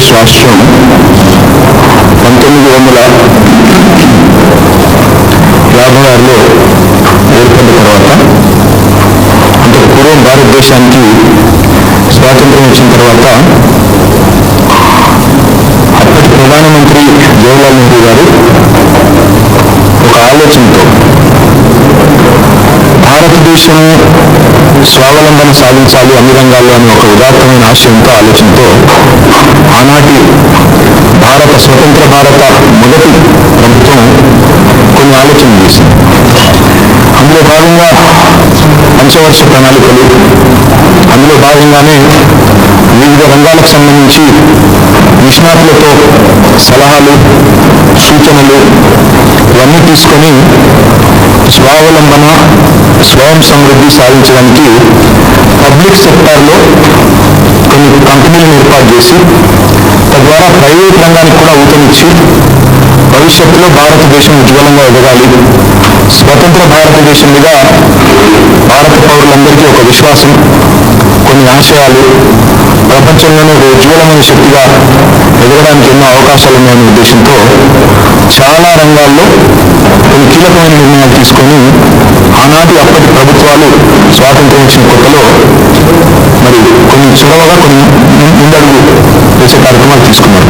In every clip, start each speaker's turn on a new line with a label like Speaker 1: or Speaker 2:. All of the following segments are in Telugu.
Speaker 1: శాస్త్రం రాష్ట్రం పంతొమ్మిది వందల యాభై ఆరులో ఏర్పడిన తర్వాత అంటే పూర్వం భారతదేశానికి స్వాతంత్రం వచ్చిన తర్వాత అప్పటి ప్రధానమంత్రి జవహర్లాల్ నెహ్రూ గారు ఒక ఆలోచనతో భారతదేశం స్వావలంబన సాధించాలి అన్ని రంగాల్లో అనే ఒక ఉదాత్తమైన ఆశయంతో ఆలోచనతో ఆనాటి భారత స్వతంత్ర భారత మొదటి ప్రభుత్వం కొన్ని ఆలోచనలు చేసింది. అందులో భాగంగా పంచవర్ష ప్రణాళికలు అందులో భాగంగానే వివిధ రంగాలకు సంబంధించి నిష్ణాతులతో సలహాలు సూచనలు ఇవన్నీ తీసుకొని స్వావలంబన స్వయం సమృద్ధి సాధించడానికి పబ్లిక్ సెక్టార్లో కొన్ని కంపెనీలను ఏర్పాటు చేసి తద్వారా ప్రైవేట్ రంగానికి కూడా ఊతమిచ్చి భవిష్యత్తులో భారతదేశం ఉజ్వలంగా ఎదగాలి. స్వతంత్ర భారతదేశం మీద భారత పౌరులందరికీ ఒక విశ్వాసం కొన్ని ఆశయాలు. ప్రపంచంలోనే ఒక ఉజ్వలమైన శక్తిగా ఎదగడానికి ఎన్నో అవకాశాలు ఉన్నాయనే ఉద్దేశంతో చాలా రంగాల్లో కొన్ని కీలకమైన నిర్ణయాలు తీసుకొని ఆనాటి అప్పటి ప్రభుత్వాలు స్వాతంత్రం వచ్చిన కొత్తలో మరి కొన్ని చొరవగా కొన్ని ముందడుగు వేసే కార్యక్రమాలు తీసుకున్నారు.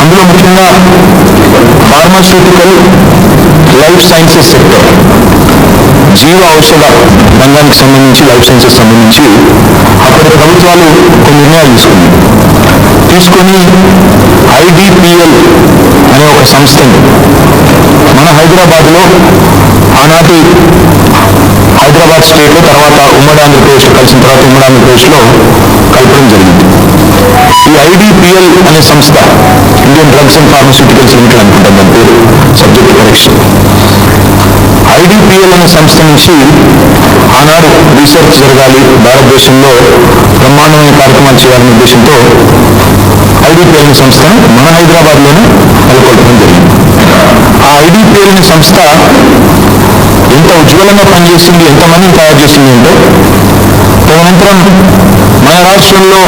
Speaker 1: అందులో ముఖ్యంగా ఫార్మాస్యూటికల్ లైఫ్ సైన్సెస్ సెక్టర్ జీవ ఔషధ రంగానికి సంబంధించి లైఫ్ సైన్సెస్ సంబంధించి అప్పటి ప్రభుత్వాలు కొన్ని నిర్ణయాలు తీసుకున్నాయి. తీసుకొని ఐడిపిఎల్ అనే ఒక సంస్థని మన హైదరాబాద్లో ఆనాటి హైదరాబాద్ స్టేట్లో తర్వాత ఉమ్మడి ఆంధ్రప్రదేశ్ కలిసిన తర్వాత ఉమ్మడి ఆంధ్రప్రదేశ్లో కలపడం జరిగింది. ఈ ఐడిపిఎల్ అనే సంస్థ Indian drugs and pharmaceuticals limited అనుకుంటాం దాని పేరు సబ్జెక్ట్ కరెక్షన్ ఐడిపిఎల్ అనే సంస్థ నుంచి ఆనాడు రీసెర్చ్ జరగాలి. భారతదేశంలో బ్రహ్మాండమైన కార్యక్రమాలు చేయాలనే ఉద్దేశంతో ఐడిపిఎల్ అనే సంస్థ మన హైదరాబాద్లోనే నెలకొల్పడం జరిగింది. ఆ ఐడిపిఎల్ అనే సంస్థ ఎంత ఉజ్వలంగా పనిచేసింది ఎంతమందిని తయారు చేసింది అంటే తదనంతరం మన రాష్ట్రంలో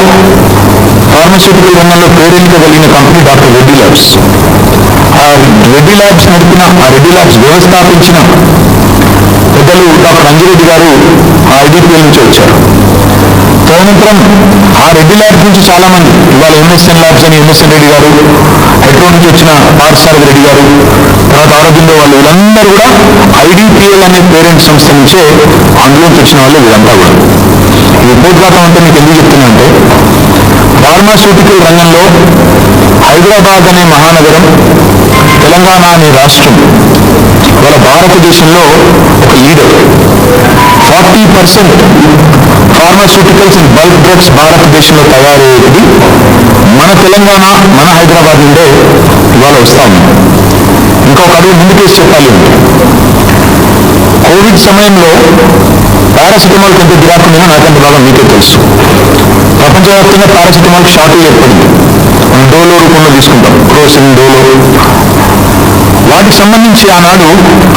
Speaker 1: ఫార్మస్యూటికల్ రంగంలో పేరెన్నిక కలిగిన కంపెనీ డాక్టర్ రెడ్డి ల్యాబ్స్ ఆ రెడ్డి ల్యాబ్స్ నడిపిన ఆ రెడ్డి ల్యాబ్స్ వ్యవస్థాపించిన పెద్దలు డాక్టర్ అంజిరెడ్డి గారు ఆ ఐడిపిఎల్ నుంచి వచ్చారు. తదనంతరం ఆ రెడ్డి ల్యాబ్స్ నుంచి చాలా మంది ఇవాళ ఎంఎస్ఎన్ ల్యాబ్స్ అని ఎంఎస్ఎన్ రెడ్డి గారు హెడ్రో నుంచి వచ్చిన పార్థసారథి రెడ్డి గారు తర్వాత ఆరోగ్యంలో వాళ్ళు వీళ్ళందరూ కూడా ఐడిపిఎల్ అనే పేరెంట్ సంస్థ నుంచే అందులోకి వచ్చిన వాళ్ళు వీళ్ళంతా కూడా. ఈ ఉపోద్ఘాతం అంటే మీకు ఎందుకు చెప్తున్నా అంటే ఫార్మాస్యూటికల్ రంగంలో హైదరాబాద్ అనే మహానగరం తెలంగాణ అనే రాష్ట్రం ఇవాళ భారతదేశంలో ఒక leader. Forty percent pharmaceuticals and bulk drugs భారతదేశంలో తయారయ్యేది మన తెలంగాణ మన హైదరాబాద్ నుండే ఇవాళ వస్తా ఉంది ఇంకొక అడుగు ముందుకేసి చెప్పాలి కోవిడ్ సమయంలో పారాసిటమాల్ పెద్ద గిరాకుండా నాకంత బాగా మీకే తెలుసు. ప్రపంచవ్యాప్తంగా పారాసిటమాల్ షార్టేజ్ ఏర్పడింది. మనం డోలో రూపంలో తీసుకుంటాం. Crocin Dolo. వాటికి సంబంధించి ఆనాడు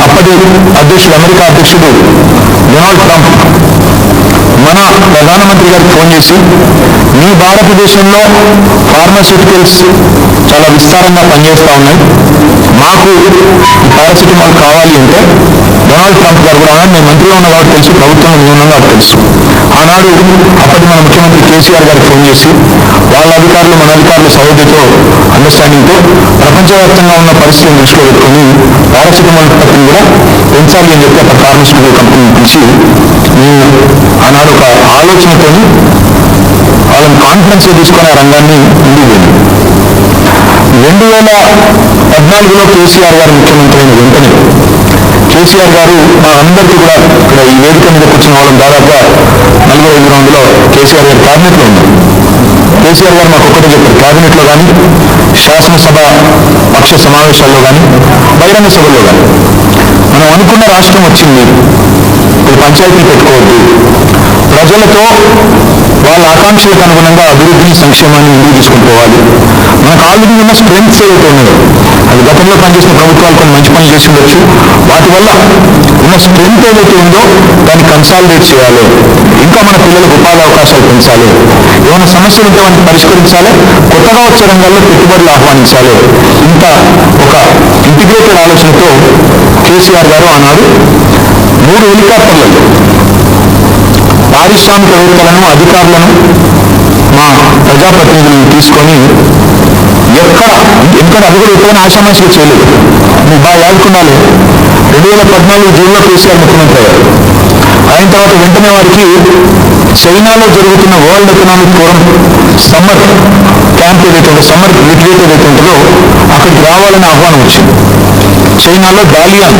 Speaker 1: అప్పటి అధ్యక్షుడు అమెరికా అధ్యక్షుడు డొనాల్డ్ ట్రంప్ మన ప్రధానమంత్రి గారికి ఫోన్ చేసి మీ భారతదేశంలో ఫార్మాస్యూటికల్స్ చాలా విస్తారంగా పనిచేస్తూ ఉన్నాయి. మాకు పారాసిటమాల్ కావాలి అంటే డొనాల్డ్ ట్రంప్ గారు కూడా ఆనాడు నేను మంత్రిగా ఉన్న వాడు తెలుసు ప్రభుత్వంలో నేను ఉన్నాను తెలుసు. ఆనాడు అప్పటి మన ముఖ్యమంత్రి కేసీఆర్ గారికి ఫోన్ చేసి వాళ్ళ అధికారులు మన అధికారుల సౌదీతో అండర్స్టాండింగ్తో ప్రపంచవ్యాప్తంగా ఉన్న పరిస్థితిని దృష్టిలో పెట్టుకుని పారాసిటమాల్ ఉత్పత్తిని కూడా పెంచాలి అని చెప్పి అక్కడ ఫార్మస్యూటికల్ కంపెనీని పిలిచి మేము ఆనాడు ఒక ఆలోచనతో వాళ్ళని కాన్ఫిడెన్స్ తీసుకొని ఆ రంగాన్ని ముందుకు రెండు వేల పద్నాలుగులో కేసీఆర్ గారు ముఖ్యమంత్రి అయిన వెంటనే కేసీఆర్ గారు మా అందరికీ కూడా ఇక్కడ ఈ వేదిక మీద కూర్చున్న వాళ్ళం దాదాపుగా నలుగురు ఐదు వందలో కేసీఆర్ గారు క్యాబినెట్లో ఉన్నారు. కేసీఆర్ గారు మాకు ఒక్కటే చెప్పారు క్యాబినెట్లో కానీ శాసనసభ పక్ష సమావేశాల్లో కానీ బహిరంగ సభల్లో కానీ. మనం అనుకున్న రాష్ట్రం వచ్చింది ఇప్పుడు పంచాయతీలు పెట్టుకోవద్దు. ప్రజలతో వాళ్ళ ఆకాంక్షలకు అనుగుణంగా అభివృద్ధిని సంక్షేమాన్ని ముందుకు తీసుకుని పోవాలి మనకు ఆల్రెడీ ఉన్న స్ట్రెంగ్స్ ఏవైతే ఉన్నాయో అది గతంలో పనిచేసిన ప్రభుత్వాలు కొన్ని మంచి పనులు చేసి ఉండొచ్చు. వాటి వల్ల ఉన్న స్ట్రెంగ్త్ ఏదైతే ఉందో దాన్ని కన్సాలిడేట్ చేయాలి. ఇంకా మన పిల్లలకు ఉపాధి అవకాశాలు పెంచాలి. ఏమైనా సమస్యలు ఉంటే వాటిని పరిష్కరించాలి. కొత్తగా వచ్చే రంగాల్లో పెట్టుబడులు ఆహ్వానించాలి. ఇంత ఒక ఇంటిగ్రేటెడ్ ఆలోచనతో కేసీఆర్ గారు ఆనాడు మూడు హెలికాప్టర్లలో పారిశ్రామిక పారిశ్రామికవేత్తలను అధికారులను మా ప్రజాప్రతినిధులను తీసుకొని ఎక్కడ ఎందుకంటే అది కూడా ఎప్పుడైనా ఆశామాషిగా చేయలేదు. నువ్వు బాగా యాదుకున్నాలి. రెండు వేల పద్నాలుగు జూన్లో కేసీఆర్ ముఖ్యమంత్రి అయ్యారు. అయిన తర్వాత వెంటనే వారికి చైనాలో జరుగుతున్న world economic forum summer camp ఏదైతే సమ్మర్ రిట్రీట్ ఏదైతే ఉంటుందో రావాలని ఆహ్వానం వచ్చింది. చైనాలో డాలియాన్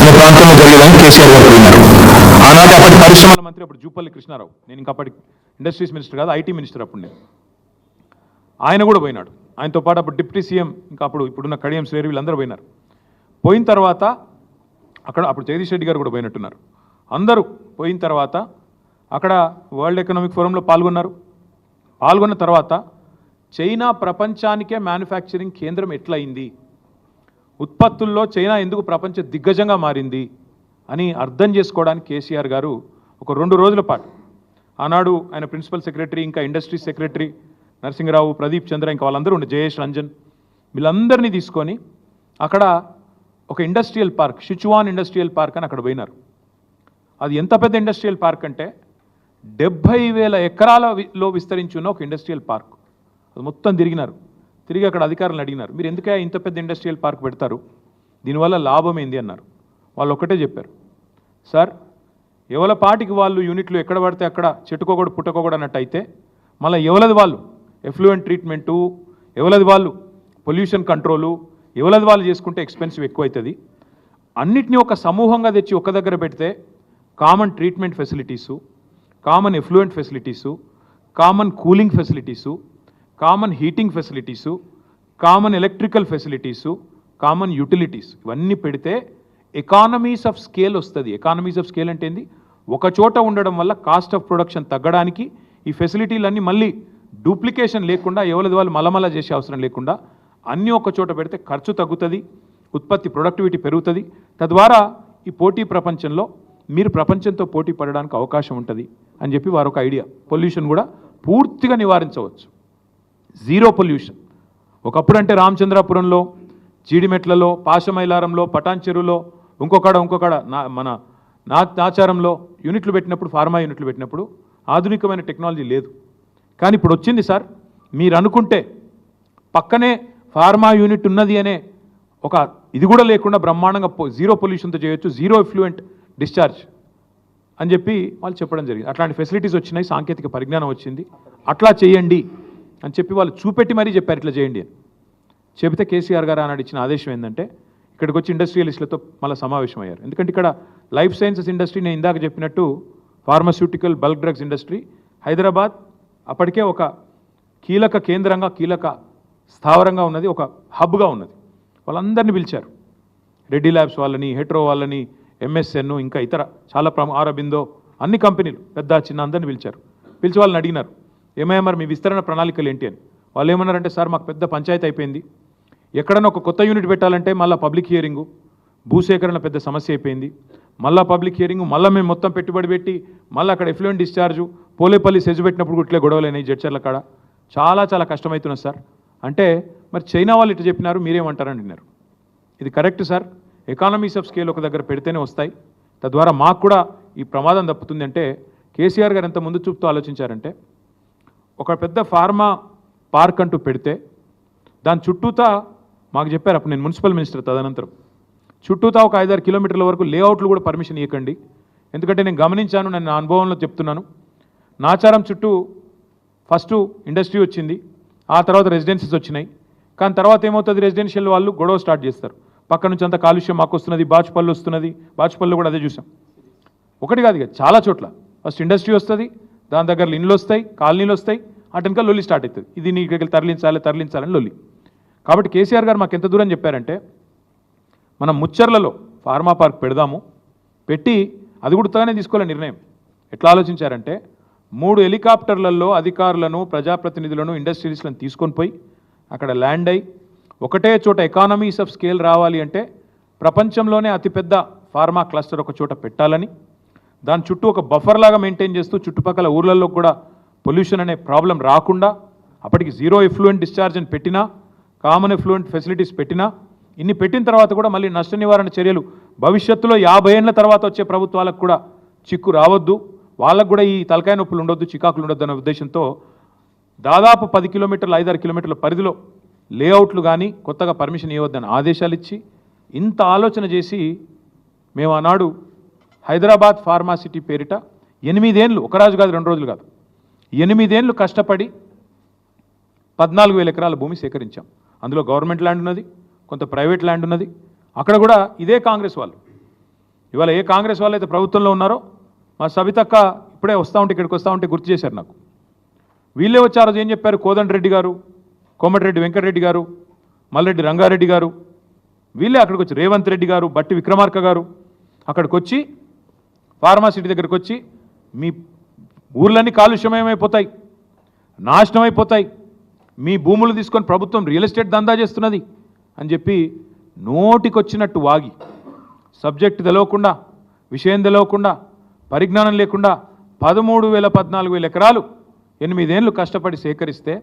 Speaker 1: అనే ప్రాంతంలో జరిగేదని కేసీఆర్ గారు పోయినారు ఆనాడు అప్పటి పరిశ్రమ
Speaker 2: పరిశ్రమల మంత్రి అప్పుడు జూపల్లి కృష్ణారావు. నేను ఇంకా అప్పటి ఇండస్ట్రీస్ మినిస్టర్ కాదు ఐటీ మినిస్టర్ అప్పుడు నేను. ఆయన కూడా పోయినాడు. ఆయనతో పాటు అప్పుడు డిప్యూటీ సీఎం ఇంకా అప్పుడు ఇప్పుడున్న కడియం శ్రేరు వీళ్ళందరూ పోయినారు. పోయిన తర్వాత అక్కడ అప్పుడు జగదీష్ రెడ్డి గారు కూడా పోయినట్టున్నారు. అందరూ పోయిన తర్వాత అక్కడ వరల్డ్ ఎకనామిక్ ఫోరంలో పాల్గొన్నారు. పాల్గొన్న తర్వాత చైనా ప్రపంచానికే మ్యానుఫ్యాక్చరింగ్ కేంద్రం ఎట్లయింది? ఉత్పత్తుల్లో చైనా ఎందుకు ప్రపంచ దిగ్గజంగా మారింది? అని అర్థం చేసుకోవడానికి కేసీఆర్ గారు ఒక రెండు రోజుల పాటు. ఆనాడు ఆయన ప్రిన్సిపల్ సెక్రటరీ ఇంకా ఇండస్ట్రీ సెక్రటరీ నరసింహరావు ప్రదీప్ చంద్ర ఇంకా వాళ్ళందరూ ఉండే జయేష్ రంజన్ వీళ్ళందరినీ తీసుకొని అక్కడ ఒక industrial park Sichuan industrial park అని అక్కడ పోయినారు. అది ఎంత పెద్ద ఇండస్ట్రియల్ పార్క్ అంటే డెబ్భై వేల ఎకరాలలో విస్తరించి ఉన్న ఒక ఇండస్ట్రియల్ పార్క్. అది మొత్తం తిరిగినారు. తిరిగి అక్కడ అధికారులను అడిగినారు. మీరు ఎందుకే ఇంత పెద్ద ఇండస్ట్రియల్ పార్క్ పెడతారు? దీనివల్ల లాభం ఏంది అన్నారు. వాళ్ళు ఒకటే చెప్పారు. సార్ ఎవల పాటికి వాళ్ళు యూనిట్లు ఎక్కడ పడితే అక్కడ చెట్టుకోకూడదు పుట్టకోకూడదు అన్నట్టు అయితే మళ్ళీ ఎవలది వాళ్ళు? ఎఫ్లూయెంట్ ట్రీట్మెంటు ఎవలది వాళ్ళు? పొల్యూషన్ కంట్రోలు ఎవలది వాళ్ళు చేసుకుంటే ఎక్స్పెన్సివ్ ఎక్కువ అవుతుంది అన్నిటినీ ఒక సమూహంగా తెచ్చి ఒక దగ్గర పెడితే common treatment facilities common effluent facilities common cooling facilities common heating facilities common electrical facilities common utilities ఇవన్నీ పెడితే ఎకానమీస్ ఆఫ్ స్కేల్ వస్తుంది. ఎకానమీస్ ఆఫ్ స్కేల్ అంటే ఏంది? ఒక చోట ఉండడం వల్ల కాస్ట్ ఆఫ్ ప్రొడక్షన్ తగ్గడానికి ఈ ఫెసిలిటీలన్నీ మళ్ళీ డూప్లికేషన్ లేకుండా ఎవరిది వాళ్ళు మలమల చేసే అవసరం లేకుండా అన్నీ ఒక చోట పెడితే ఖర్చు తగ్గుతుంది ఉత్పత్తి ప్రొడక్టివిటీ పెరుగుతుంది. తద్వారా ఈ పోటీ ప్రపంచంలో మీరు ప్రపంచంతో పోటీ పడడానికి అవకాశం ఉంటుంది అని చెప్పి వారు ఒక ఐడియా పొల్యూషన్ కూడా పూర్తిగా నివారించవచ్చు. Zero pollution. ఒకప్పుడు అంటే రామచంద్రాపురంలో జీడిమెట్లలో పాశమైలారంలో పటాన్ చెరువులో ఇంకొకడ ఇంకొకడ నా మన నా నాచారంలో యూనిట్లు పెట్టినప్పుడు ఫార్మా యూనిట్లు పెట్టినప్పుడు ఆధునికమైన టెక్నాలజీ లేదు. కానీ ఇప్పుడు వచ్చింది సార్ మీరు అనుకుంటే పక్కనే ఫార్మా యూనిట్ ఉన్నది అనే ఒక ఇది కూడా లేకుండా బ్రహ్మాండంగా పొ- జీరో పొల్యూషన్తో చేయొచ్చు జీరో ఎఫ్లూయెంట్ డిశ్చార్జ్ అని చెప్పి వాళ్ళు చెప్పడం జరిగింది. అట్లాంటి ఫెసిలిటీస్ వచ్చినాయి సాంకేతిక పరిజ్ఞానం వచ్చింది. అట్లా చేయండి. అని చెప్పి వాళ్ళు చూపెట్టి మరీ చెప్పారు ఇట్లా చేయండి అని. చెబితే కేసీఆర్ గారు ఆనాడు ఇచ్చిన ఆదేశం ఏంటంటే ఇక్కడికి వచ్చి ఇండస్ట్రియలిస్టులతో మళ్ళీ సమావేశం అయ్యారు ఎందుకంటే ఇక్కడ లైఫ్ సైన్సెస్ ఇండస్ట్రీ నేను ఇందాక చెప్పినట్టు pharmaceutical bulk drugs industry Hyderabad అప్పటికే ఒక కీలక కేంద్రంగా కీలక స్థావరంగా ఉన్నది ఒక హబ్గా ఉన్నది. వాళ్ళందరినీ పిలిచారు. రెడ్డి ల్యాబ్స్ వాళ్ళని హెట్రో వాళ్ళని ఎంఎస్ఎన్ ఇంకా ఇతర చాలా ప్రమ ఆరబిందో అన్ని కంపెనీలు పెద్ద చిన్న అందరిని పిలిచారు. పిలిచి వాళ్ళని అడిగినారు. ఏమయ్యా మరి మీ విస్తరణ ప్రణాళికలు ఏంటి అని. వాళ్ళు ఏమన్నారంటే సార్ మాకు పెద్ద పంచాయతీ అయిపోయింది. ఎక్కడన్నా ఒక కొత్త యూనిట్ పెట్టాలంటే మళ్ళీ పబ్లిక్ హియరింగు భూసేకరణ పెద్ద సమస్య అయిపోయింది. మళ్ళీ పబ్లిక్ హియరింగ్ మళ్ళీ మేము మొత్తం పెట్టుబడి పెట్టి మళ్ళీ అక్కడ ఎఫ్లూయెంట్ డిశ్చార్జు పోలేపల్లి సెజు పెట్టినప్పుడు ఇట్లే గొడవలైనాయి జడ్చర్ల కాడ. చాలా చాలా కష్టమవుతున్నది సార్. అంటే మరి చైనా వాళ్ళు ఇట్లా చెప్పినారు మీరేమంటారని అన్నారు ఇది correct sir. Economies of scale ఒక దగ్గర పెడితేనే వస్తాయి. తద్వారా మాకు కూడా ఈ ప్రమాదం తప్పుతుంది అంటే కేసీఆర్ గారు ఎంత ముందు చూపుతూ ఆలోచించారంటే ఒక పెద్ద ఫార్మా పార్క్ అంటూ పెడితే దాని చుట్టూతా మాకు చెప్పారు అప్పుడు నేను మున్సిపల్ మినిస్టర్ తదనంతరం చుట్టూతా ఒక ఐదారు కిలోమీటర్ల వరకు లేఅవుట్లు కూడా పర్మిషన్ ఇవ్వకండి ఎందుకంటే నేను గమనించాను నేను నా అనుభవంలో చెప్తున్నాను. నాచారం చుట్టూ ఫస్ట్ ఇండస్ట్రీ వచ్చింది ఆ తర్వాత రెసిడెన్సీస్ వచ్చినాయి. కానీ తర్వాత ఏమవుతుంది రెసిడెన్షియల్ వాళ్ళు గొడవ స్టార్ట్ చేస్తారు. పక్క నుంచి అంత కాలుష్యం మాకు వస్తున్నది బాచుపల్లి వస్తున్నది బాచుపల్లి కూడా అదే చూసాం. ఒకటి కాదు ఇక చాలా చోట్ల. ఫస్ట్ ఇండస్ట్రీ వస్తుంది దాని దగ్గర ఇండ్లు వస్తాయి కాలనీలు వస్తాయి అటెనక లొల్లి స్టార్ట్ అవుతుంది. ఇది నీ ఇక్కడికి తరలించాలి తరలించాలని లొల్లి. కాబట్టి కేసీఆర్ గారు మాకు ఎంత దూరం చెప్పారంటే మనం ముచ్చర్లలో ఫార్మా పార్క్ పెడదాము పెట్టి అది కూడా తానే తీసుకోలే నిర్ణయం. ఎట్లా ఆలోచించారంటే మూడు హెలికాప్టర్లలో అధికారులను ప్రజాప్రతినిధులను ఇండస్ట్రీస్లను తీసుకొని పోయి అక్కడ ల్యాండ్ అయి ఒకటే చోట ఎకానమీస్ ఆఫ్ స్కేల్ రావాలి అంటే ప్రపంచంలోనే అతిపెద్ద ఫార్మా క్లస్టర్ ఒక చోట పెట్టాలని దాని చుట్టూ ఒక బఫర్ లాగా మెయింటైన్ చేస్తూ చుట్టుపక్కల ఊర్లలో కూడా పొల్యూషన్ అనే ప్రాబ్లం రాకుండా అప్పటికి జీరో ఎఫ్లూయెంట్ డిశ్చార్జ్ అని పెట్టినా కామన్ ఎఫ్లూయెంట్ ఫెసిలిటీస్ పెట్టినా ఇన్ని పెట్టిన తర్వాత కూడా మళ్ళీ నష్ట నివారణ చర్యలు భవిష్యత్తులో యాభై ఏళ్ళ తర్వాత వచ్చే ప్రభుత్వాలకు కూడా చిక్కు రావద్దు. వాళ్ళకు కూడా ఈ తలకాయ నొప్పులు ఉండొద్దు చికాకులు ఉండొద్దు అనే ఉద్దేశంతో దాదాపు పది కిలోమీటర్లు ఐదారు కిలోమీటర్ల పరిధిలో లేఅవుట్లు కానీ కొత్తగా పర్మిషన్ ఇవ్వద్దని ఆదేశాలు ఇచ్చి ఇంత ఆలోచన చేసి మేము ఆనాడు హైదరాబాద్ ఫార్మాసిటీ పేరిట ఎనిమిదేండ్లు ఒక రోజు కాదు రెండు రోజులు కాదు. ఎనిమిదేండ్లు కష్టపడి పద్నాలుగు వేల ఎకరాల భూమి సేకరించాం. అందులో గవర్నమెంట్ ల్యాండ్ ఉన్నది కొంత ప్రైవేట్ ల్యాండ్ ఉన్నది. అక్కడ కూడా ఇదే కాంగ్రెస్ వాళ్ళు. ఇవాళ ఏ కాంగ్రెస్ వాళ్ళు అయితే ప్రభుత్వంలో ఉన్నారో మా సవితక్క ఇప్పుడే వస్తూ ఉంటే ఇక్కడికి వస్తూ ఉంటే గుర్తు చేశారు నాకు. వీళ్ళే వచ్చారు ఏం చెప్పారు? కోదండరెడ్డి గారు కోమటిరెడ్డి వెంకటరెడ్డి గారు మల్లెడ్డి రంగారెడ్డి గారు వీళ్ళే అక్కడికి వచ్చి రేవంత్ రెడ్డి గారు బట్టి విక్రమార్క గారు అక్కడికి వచ్చి ఫార్మాసిటీ దగ్గరికి వచ్చి మీ ఊర్లన్నీ కాలుష్యమయమైపోతాయి నాశనం అయిపోతాయి మీ భూములు తీసుకొని ప్రభుత్వం రియల్ ఎస్టేట్ దందా చేస్తున్నది అని చెప్పి నోటికొచ్చినట్టు వాగి సబ్జెక్ట్ తెలవకుండా విషయం తెలవకుండా పరిజ్ఞానం లేకుండా పదమూడు వేల పద్నాలుగు వేల ఎకరాలు ఎనిమిదేళ్ళు కష్టపడి సేకరిస్తే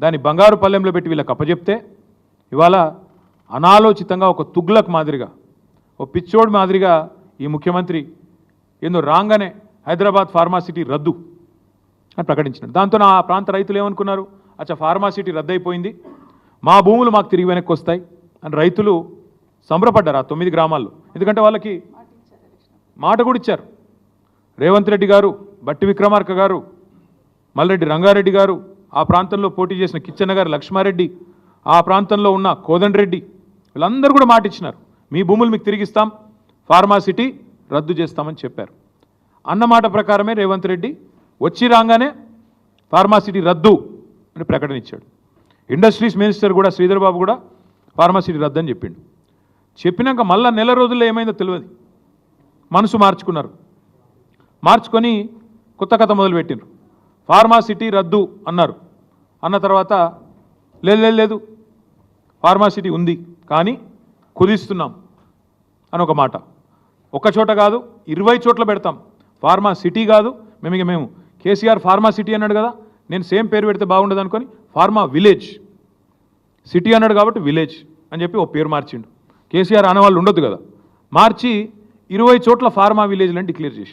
Speaker 2: దాన్ని బంగారు పల్లెంలో పెట్టి వీళ్ళకి అప్పచెప్తే ఇవాళ అనాలోచితంగా ఒక తుగ్లక్ మాదిరిగా ఓ పిచ్చోడు మాదిరిగా ఈ ముఖ్యమంత్రి ఏందో రాగానే హైదరాబాద్ ఫార్మాసిటీ రద్దు అని ప్రకటించినారు. దాంతో ఆ ప్రాంత రైతులు ఏమనుకున్నారు? అచ్చా ఫార్మాసిటీ రద్దయిపోయింది. మా భూములు మాకు తిరిగి వెనక్కి వస్తాయి అని రైతులు సంబరపడ్డారు ఆ తొమ్మిది గ్రామాల్లో. ఎందుకంటే వాళ్ళకి మాట కూడా ఇచ్చారు. రేవంత్ రెడ్డి గారు బట్టి విక్రమార్క గారు మల్రెడ్డి రంగారెడ్డి గారు ఆ ప్రాంతంలో పోటీ చేసిన కిచ్చన్న గారు లక్ష్మారెడ్డి ఆ ప్రాంతంలో ఉన్న కోదండ్రెడ్డి వీళ్ళందరూ కూడా మాట ఇచ్చినారు. మీ భూములు మీకు తిరిగిస్తాం ఫార్మాసిటీ రద్దు చేస్తామని చెప్పారు. అన్నమాట ప్రకారమే రేవంత్ రెడ్డి వచ్చి రాగానే ఫార్మాసిటీ రద్దు అని ప్రకటన ఇచ్చాడు. ఇండస్ట్రీస్ మినిస్టర్ కూడా శ్రీధర్ బాబు కూడా ఫార్మాసిటీ రద్దు అని చెప్పిండు. చెప్పినాక మళ్ళా నెల రోజుల్లో ఏమైందో తెలియదు. మనసు మార్చుకున్నారు. మార్చుకొని కొత్త కథ మొదలుపెట్టిండ్రు. ఫార్మాసిటీ రద్దు అన్నారు. అన్న తర్వాత లేదు లేదు లేదు ఫార్మాసిటీ ఉంది కానీ కుదిస్తున్నాం అని ఒక మాట. ఒక చోట కాదు ఇరవై చోట్ల పెడతాం. ఫార్మా సిటీ కాదు. మేము ఇక మేము కేసీఆర్ ఫార్మా సిటీ అన్నాడు కదా నేను సేమ్ పేరు పెడితే బాగుండదు అనుకొని ఫార్మా విలేజ్. సిటీ అన్నాడు కాబట్టి విలేజ్ అని చెప్పి ఓ పేరు మార్చిండు. కేసీఆర్ ఆనవాళ్ళు ఉండొద్దు కదా. మార్చి ఇరవై చోట్ల ఫార్మా విలేజ్లని డిక్లేర్ చేసి